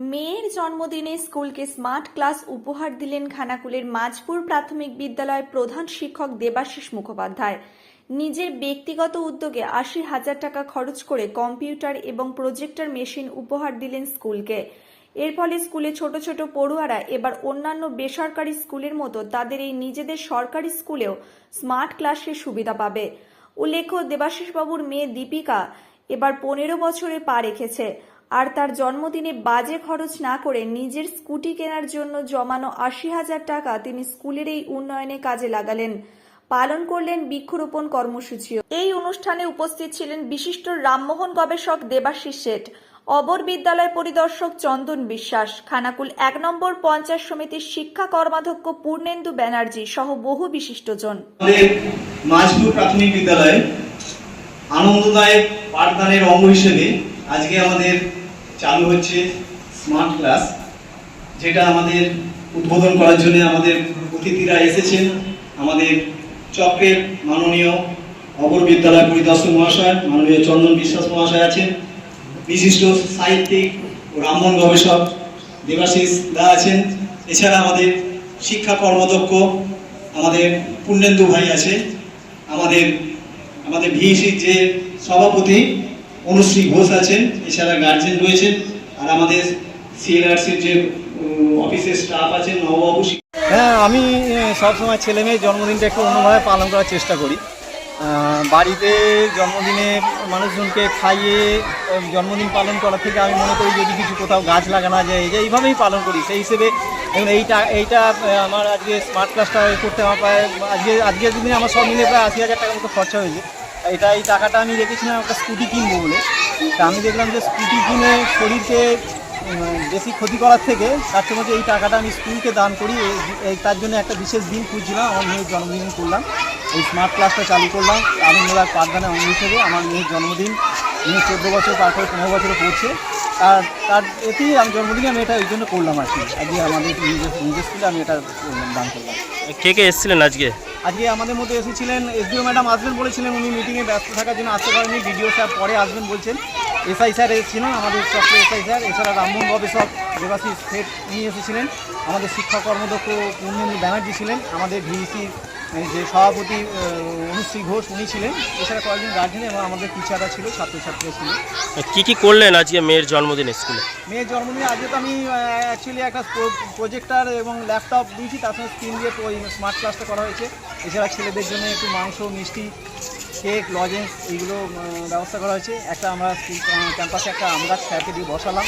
মেয়ের জন্মদিনে স্কুলকে স্মার্ট ক্লাস উপহার দিলেন খানাকুলের মাঝপুর প্রাথমিক বিদ্যালয়ের প্রধান শিক্ষক দেবাশিস মুখোপাধ্যায়। নিজের ব্যক্তিগত উদ্যোগে আশি হাজার টাকা খরচ করে কম্পিউটার এবং প্রজেক্টর মেশিন উপহার দিলেন স্কুলকে। এর ফলে স্কুলে ছোট ছোট পড়ুয়ারা, এবার অন্যান্য বেসরকারি স্কুলের মতো তাদের এই নিজেদের সরকারি স্কুলেও স্মার্ট ক্লাসের সুবিধা পাবে। উল্লেখ্য, দেবাশিসবাবুর মেয়ে দীপিকা এবার পনেরো বছরে পা রেখেছে। আর তার জন্মদিনে বাজে খরচ না করে নিজের স্কুটি কেনার জন্য জমানো আশি হাজার টাকা তিনি স্কুলের এই উন্নয়নে কাজে লাগালেন। পালন করলেন বৃক্ষরোপণ কর্মসূচিও। এই অনুষ্ঠানে উপস্থিত ছিলেন বিশিষ্ট রামমোহন গবেষক দেবাশিস শেঠ, অবর বিদ্যালয় পরিদর্শক চন্দন বিশ্বাস, খানাকুল এক নম্বর পঞ্চায়েত সমিতির শিক্ষা কর্মাধ্যক্ষ পূর্ণেন্দু ব্যানার্জি সহ বহু বিশিষ্টজন। মাঝপুর প্রাথমিক বিদ্যালয়ে আনন্দদায়ক পাঠদানের অঙ্গ হিসেবে আজকে আমাদের চালু হচ্ছে স্মার্ট ক্লাস যেটা আমাদের উদ্বোধন করার জন্য আমাদের অতিথিরা এসেছেন। আমাদের চক্রের মাননীয় অপর বিদ্যালয় পরিদর্শক মহাশয়, মাননীয় চন্দন বিশ্বাস মহাশয় আছেন। বিশিষ্ট সাহিত্যিক ও রামমোহন গবেষক দেবাশিস দা আছেন। এছাড়া আমাদের শিক্ষা কর্মদক্ষ আমাদের পূর্ণেন্দু ভাই আছে। আমাদের আমাদের ভিসির যে সভাপতি অনুশ্রী ঘোষ আছেন, এছাড়া গার্জেন রয়েছেন, আর আমাদের সিএলআরসির যে অফিসের স্টাফ আছেন নববাবু হ্যাঁ আমি সবসময় ছেলে মেয়ের জন্মদিনটা একটু অন্যভাবে পালন করার চেষ্টা করি। বাড়িতে জন্মদিনে মানুষজনকে খাইয়ে জন্মদিন পালন করা থেকে আমি মনে করি যদি কিছু কোথাও গাছ লাগানো যায়, যে এইভাবেই পালন করি। সেই হিসেবে এবং এইটা এইটা আমার আজকে স্মার্ট ক্লাসটা করতে আমার প্রায়, আজকে, আজকের দিনে আমার সব মিলে প্রায় আশি হাজার টাকার মতো খরচা হয়েছে। এটা এই টাকাটা আমি রেখেছিলাম একটা স্কুটি কিনবো বলে। তা আমি দেখলাম যে স্কুটি কিনে শরীরকে বেশি ক্ষতি করার থেকে তার থেকে এই টাকাটা আমি স্কুলকে দান করি, এই- তার জন্য একটা বিশেষ দিন খুঁজছিলাম, আমার মেয়ের জন্মদিন করলাম। এই স্মার্ট ক্লাসটা চালু করলাম। আমি মেলার পাঠদানের অঙ্গ হিসেবে আমার মেয়ের জন্মদিন। মেয়ে চোদ্দ বছর পার করে পনেরো বছরে পড়ছে। আর তার এতেই আমি জন্মদিনে আমি এটা ওই জন্য করলাম আর কি। আজকে আমাদের নিজের নিজের স্কুলে আমি এটা দান করলাম। কে কে এসেছিলেন আজকে? আজকে আমাদের মধ্যে এসেছিলেন এসডিও ম্যাডাম আসবেন বলেছিলেন উনি মিটিংয়ে ব্যস্ত থাকার জন্য আসতে পারেননি। বিডিও স্যার পরে আসবেন বলছেন। এসআই স্যার এসেছিলেন আমাদের চক্র এসআই স্যার এছাড়া রামমোহন গবেষক দেবাশিস শেঠ উনি এসেছিলেন। আমাদের শিক্ষা কর্মদক্ষ পূর্ণেন্দু ব্যানার্জি ছিলেন আমাদের ভিসি যে সভাপতি অনুশ্রী ঘোষ উনি ছিলেন এছাড়া কয়েকজন গার্জেন এবং আমাদের টিচাররা ছিল ছাত্রছাত্রীরা ছিল। কি কি করলেন আজকে মেয়ের জন্মদিন স্কুলে? মেয়ের জন্মদিনে আজকে তো আমি অ্যাকচুয়ালি একটা প্রজেক্টার এবং ল্যাপটপ দিয়েছি তার সঙ্গে স্ক্রিন দিয়ে ওই স্মার্ট ক্লাসটা করা হয়েছে। এছাড়া ছেলেদের জন্য একটু মাংস মিষ্টি কেক লজেন্স এইগুলো ব্যবস্থা করা হয়েছে। একটা আমরা স্কুল ক্যাম্পাসে একটা আম গাছ স্যারকে দিয়ে বসালাম।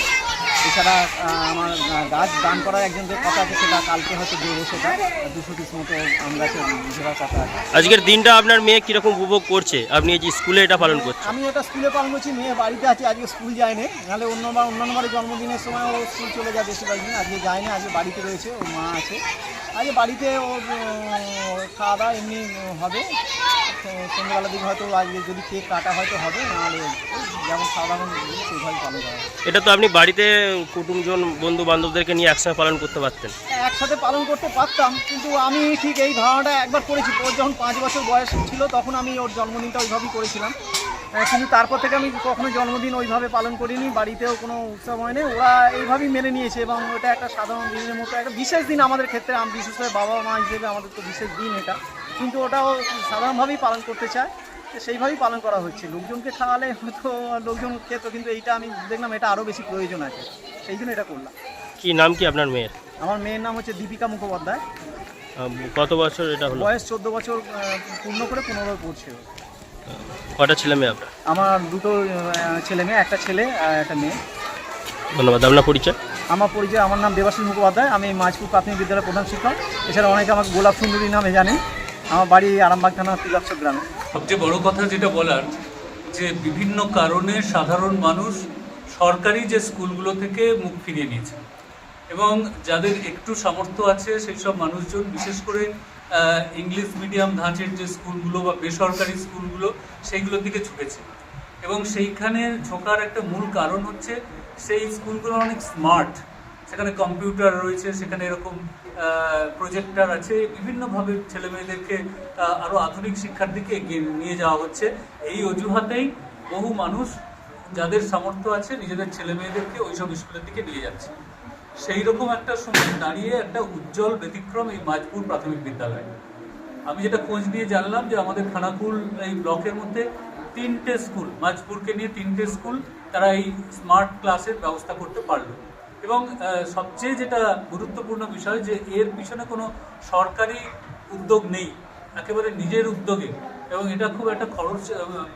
এছাড়া আমার গাছ দান করার একজনদের কথা আছে সেটা কালকে হয়তো দেবো সেটা। দুশো পিস মতো আম গাছের দেওয়ার কথা আছে। আজকের দিনটা আপনার মেয়ে কীরকম উপভোগ করছে? আপনি এই যে স্কুলে এটা পালন করছেন। আমি এটা স্কুলে পালন করছি মেয়ে বাড়িতে আছে আজকে স্কুল যায়নি। নাহলে অন্যবার অন্যান্যবারে জন্মদিনের সময় ও স্কুল চলে যায় বেশিরভাগ দিন। আজকে যায়নি আজকে বাড়িতে রয়েছে ওর মা আছে। আজকে বাড়িতে ওর উম, খাওয়া দাওয়া এমনি হবে। সন্ধ্যেবেলার দিকে হয়তো আজকে যদি কেক কাটা হয়তো হবে নাহলে সাধারণ সেইভাবে পালন করা এটা তো আপনি বাড়িতে কুটুমজন বন্ধু বান্ধবদেরকে নিয়ে একসাথে পালন করতে পারতেন। একসাথে পালন করতে পারতাম কিন্তু আমি ঠিক এই ধারণাটা একবার করেছি। ওর যখন পাঁচ বছর বয়স ছিল তখন আমি ওর জন্মদিনটা ওইভাবেই করেছিলাম। কিন্তু তারপর থেকে আমি কখনো জন্মদিন ওইভাবে পালন করিনি। বাড়িতেও কোনো উৎসব হয়নি। ওরা এইভাবেই মেনে নিয়েছে এবং ওটা একটা সাধারণ দিনের মতো একটা বিশেষ দিন আমাদের ক্ষেত্রে। আমি বিশেষ করে বাবা মা হিসেবে আমাদের তো বিশেষ দিন এটা। কিন্তু ওটাও সাধারণভাবেই পালন করতে চায়। সেইভাবেই পালন করা হচ্ছে। লোকজনকে খাওয়ালে হয়তো লোকজন খেত কিন্তু এইটা আমি দেখলাম এটা আরও বেশি প্রয়োজন আছে। সেই জন্য এটা করলাম। কি নাম কি আপনার মেয়ের? আমার মেয়ের নাম হচ্ছে দীপিকা মুখোপাধ্যায়। কত বছর এটা হলো? বয়স চোদ্দ বছর পূর্ণ করে পনেরো পড়ছে। কটা ছেলে মেয়ে আপনার? আমার দুটো ছেলে মেয়ে একটা ছেলে আর একটা মেয়ে। ধন্যবাদ। আপনার পরিচয়? আমার পরিচয় আমার নাম দেবাশিস মুখোপাধ্যায়। আমি মাঝপুর প্রাথমিক বিদ্যালয়ের প্রধান শিক্ষক। এছাড়া অনেকে আমাকে গোলাপ সুন্দরী নামে জানেন। আমার বাড়ি আরামবাগ থানা তিলাক্ষ গ্রামে। সবচেয়ে বড় কথা যেটা বলার, যে বিভিন্ন কারণে সাধারণ মানুষ সরকারি যে স্কুলগুলো থেকে মুখ ফিরিয়ে নিয়েছে। এবং যাদের একটু সামর্থ্য আছে, সেই সব মানুষজন, বিশেষ করে ইংলিশ মিডিয়াম ধাঁচের যে স্কুলগুলো বা বেসরকারি স্কুলগুলো সেইগুলোর দিকে ঝুঁকেছে এবং সেইখানে ঝোঁকার একটা মূল কারণ হচ্ছে, সেই স্কুলগুলো অনেক স্মার্ট। সেখানে কম্পিউটার রয়েছে, সেখানে এরকম প্রজেক্টর আছে। বিভিন্নভাবে ছেলে মেয়েদেরকে আরও আধুনিক শিক্ষার দিকে এগিয়ে নিয়ে যাওয়া হচ্ছে। এই অজুহাতেই বহু মানুষ যাদের সামর্থ্য আছে, নিজেদের ছেলে মেয়েদেরকে ওইসব স্কুলের দিকে নিয়ে যাচ্ছে। সেই রকম একটা সময় দাঁড়িয়ে একটা উজ্জ্বল ব্যতিক্রম এই মাঝপুর প্রাথমিক বিদ্যালয়। আমি যেটা খোঁজ নিয়ে জানলাম যে আমাদের খানাকুল এই ব্লকের মধ্যে তিনটে স্কুল, মাঝপুরকে নিয়ে তিনটে স্কুল, তারা এই স্মার্ট ক্লাসের ব্যবস্থা করতে পারল। এবং সবচেয়ে যেটা গুরুত্বপূর্ণ বিষয় যে এর পিছনে কোনো সরকারি উদ্যোগ নেই, একেবারে নিজের উদ্যোগে। এবং এটা খুব একটা খরচ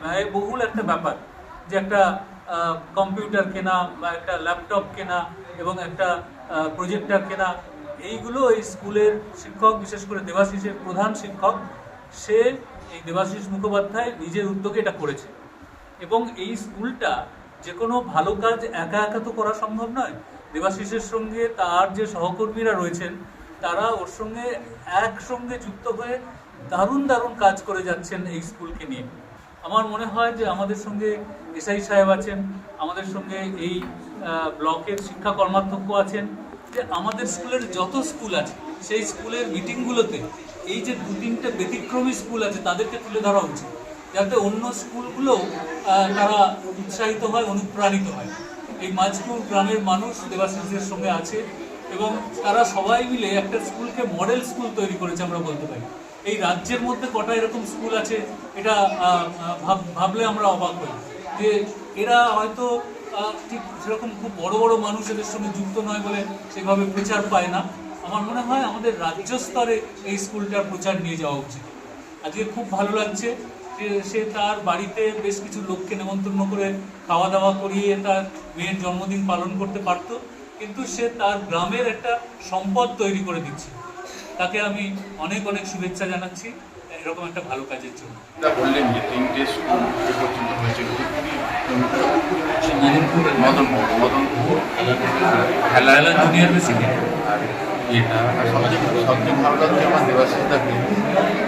ব্যয়বহুল একটা ব্যাপার যে একটা কম্পিউটার কেনা বা একটা ল্যাপটপ কেনা এবং একটা প্রজেক্টর কেনা, এইগুলো এই স্কুলের শিক্ষক, বিশেষ করে দেবাশিসের প্রধান শিক্ষক, সে এই দেবাশিস মুখোপাধ্যায় নিজের উদ্যোগে এটা করেছে। এবং এই স্কুলটা যে কোনো ভালো কাজ একা একা তো করা সম্ভব নয় দেবাশিসের সঙ্গে তার যে সহকর্মীরা রয়েছেন তারা ওর সঙ্গে একসঙ্গে যুক্ত হয়ে দারুণ দারুণ কাজ করে যাচ্ছেন এই স্কুলকে নিয়ে। আমার মনে হয় যে আমাদের সঙ্গে এসআই সাহেব আছেন আমাদের সঙ্গে এই ব্লকের শিক্ষা কর্মাধ্যক্ষ আছেন যে আমাদের স্কুলের যত স্কুল আছে সেই স্কুলের মিটিংগুলোতে এই যে দু তিনটে ব্যতিক্রমী স্কুল আছে তাদেরকে তুলে ধরা উচিত যাতে অন্য স্কুলগুলোও আহ, তারা উৎসাহিত হয় অনুপ্রাণিত হয়। এই মাঝপুর গ্রামের মানুষ দেবাশিসদের সঙ্গে আছে এবং তারা সবাই মিলে একটা স্কুলকে মডেল স্কুল তৈরি করেছে আমরা বলতে পারি। এই রাজ্যের মধ্যে কটা এরকম স্কুল আছে এটা ভাবলে আমরা অবাক হই। যে এরা হয়তো ঠিক সেরকম খুব বড় বড় মানুষ এদের সঙ্গে যুক্ত নয় বলে সেভাবে প্রচার পায় না। আমার মনে হয় আমাদের রাজ্য স্তরে এই স্কুলটার প্রচার নিয়ে যাওয়া উচিত। আজকে খুব ভালো লাগছে। সে তার বাড়িতে বেশ কিছু লোককে নেমন্তন্ন করে খাওয়া দাওয়া করিয়ে তার মেয়ের জন্মদিন পালন করতে পারত। কিন্তু সে তার গ্রামের একটা সম্পদ তৈরি করে দিচ্ছে। তাকে আমি অনেক অনেক শুভেচ্ছা জানাচ্ছি। এরকম একটা ভালো কাজের জন্য। বললেন যে তিনটে স্কুল পর্যন্ত হয়েছে। মদনপুর মদনপুর খেলা জুনিয়র আর সবচেয়ে ভালো লাগছে আমার দেবাশিসদাকে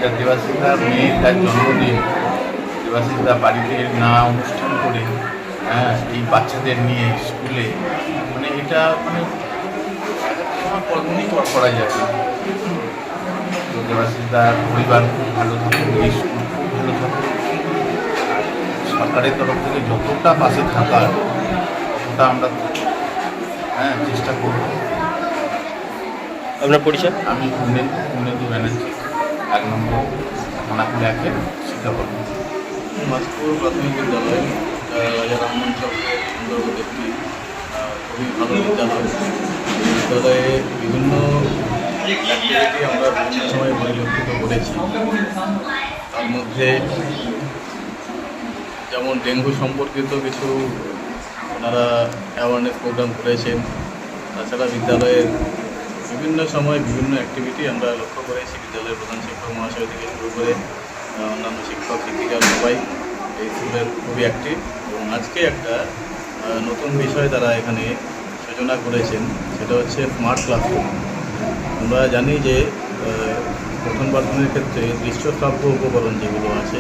যা দেবাশিসদার মেয়ে তার জন্মদিন। দেবাশিসদা বাড়িতে না অনুষ্ঠান করে হ্যাঁ এই বাচ্চাদের নিয়ে স্কুলে মানে এটা মানে আমার কল্পনাই করা না। তো পরিবার খুব ভালো থাকুক স্কুল খুব ভালো থাকুক। সরকারের তরফ থেকে যতটা পাশে থাকার, ততটা আমরা হ্যাঁ চেষ্টা করব। আপনার পরিচয়? আমি ব্যানার্জি এক নম্বর একের প্রাথমিক বিদ্যালয় রাজা রামমোহন চক্রের অন্তর্গত একটি খুবই ভালো বিদ্যালয়। বিদ্যালয়ে বিভিন্ন অ্যাক্টিভিটি আমরা বিভিন্ন সময় পরিলক্ষিত করেছি। তার মধ্যে যেমন ডেঙ্গু সম্পর্কিত কিছু ওনারা অ্যাওয়ারনেস প্রোগ্রাম করেছেন। তাছাড়া বিদ্যালয়ের বিভিন্ন সময় বিভিন্ন অ্যাক্টিভিটি আমরা লক্ষ্য করেছি বিদ্যালয়ের প্রধান শিক্ষক, মহাশয় থেকে শুরু করে অন্যান্য শিক্ষক, শিক্ষিকা সবাই এই স্কুলের খুবই অ্যাক্টিভ এবং আজকে একটা নতুন বিষয় তারা এখানে সূচনা করেছেন, সেটা হচ্ছে স্মার্ট ক্লাসরুম আমরা জানি যে পঠন পাঠনের ক্ষেত্রে দৃশ্যশ্রাব্য উপকরণ যেগুলো আছে,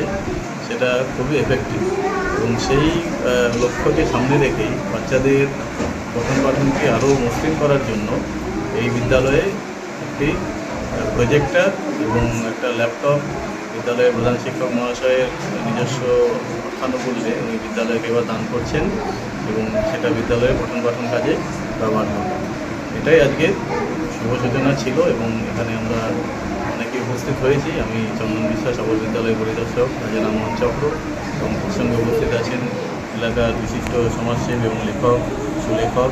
সেটা খুবই এফেক্টিভ এবং সেই লক্ষ্যকে সামনে রেখেই বাচ্চাদের পঠন পাঠনকে আরও মসৃণ করার জন্য এই বিদ্যালয়ে একটি প্রজেক্টার এবং একটা ল্যাপটপ বিদ্যালয়ের প্রধান শিক্ষক মহাশয়ের নিজস্ব অর্থানুকূল্যে উনি বিদ্যালয়কে এবার দান করছেন এবং সেটা বিদ্যালয়ের পঠন পাঠন কাজে ব্যবহার করবেন। এটাই আজকে শুভ সূচনা ছিল এবং এখানে আমরা অনেকে উপস্থিত হয়েছি। আমি চন্দন বিশ্বাস অপর বিদ্যালয় পরিদর্শক, রাজা রামমোহন চক্র এবং তার সঙ্গে উপস্থিত আছেন এলাকার বিশিষ্ট সমাজসেবী এবং লেখক, সুলেখক।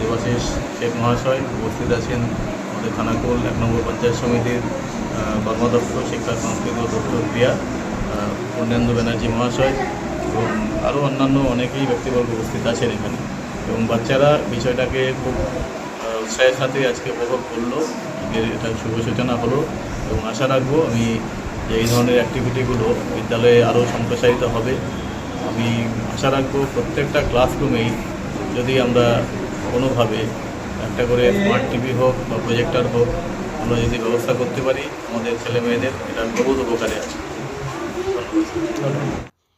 দেবাশিস শেখ মহাশয় উপস্থিত আছেন আমাদের খানাকুল এক নম্বর পঞ্চায়েত সমিতির কর্মদক্ষ, শিক্ষা, সংস্কৃতি তথ্য ক্রিয়া পূর্ণেন্দু ব্যানার্জি মহাশয় এবং আরও অন্যান্য অনেকেই ব্যক্তিবর্গ উপস্থিত আছেন এখানে। এবং বাচ্চারা বিষয়টাকে খুব উৎসাহের সাথে আজকে উপভোগ করল। এটা শুভ সূচনা হলো এবং আশা রাখব আমি যে এই ধরনের অ্যাক্টিভিটিগুলো বিদ্যালয়ে আরও সম্প্রসারিত হবে। আমি আশা রাখব প্রত্যেকটা ক্লাসরুমেই যদি আমরা কোনোভাবে একটা করে স্মার্ট টিভি হোক বা প্রজেক্টার হোক, আমরা যদি ব্যবস্থা করতে পারি, আমাদের ছেলে মেয়েদের এটা বহুত উপকারে আছে।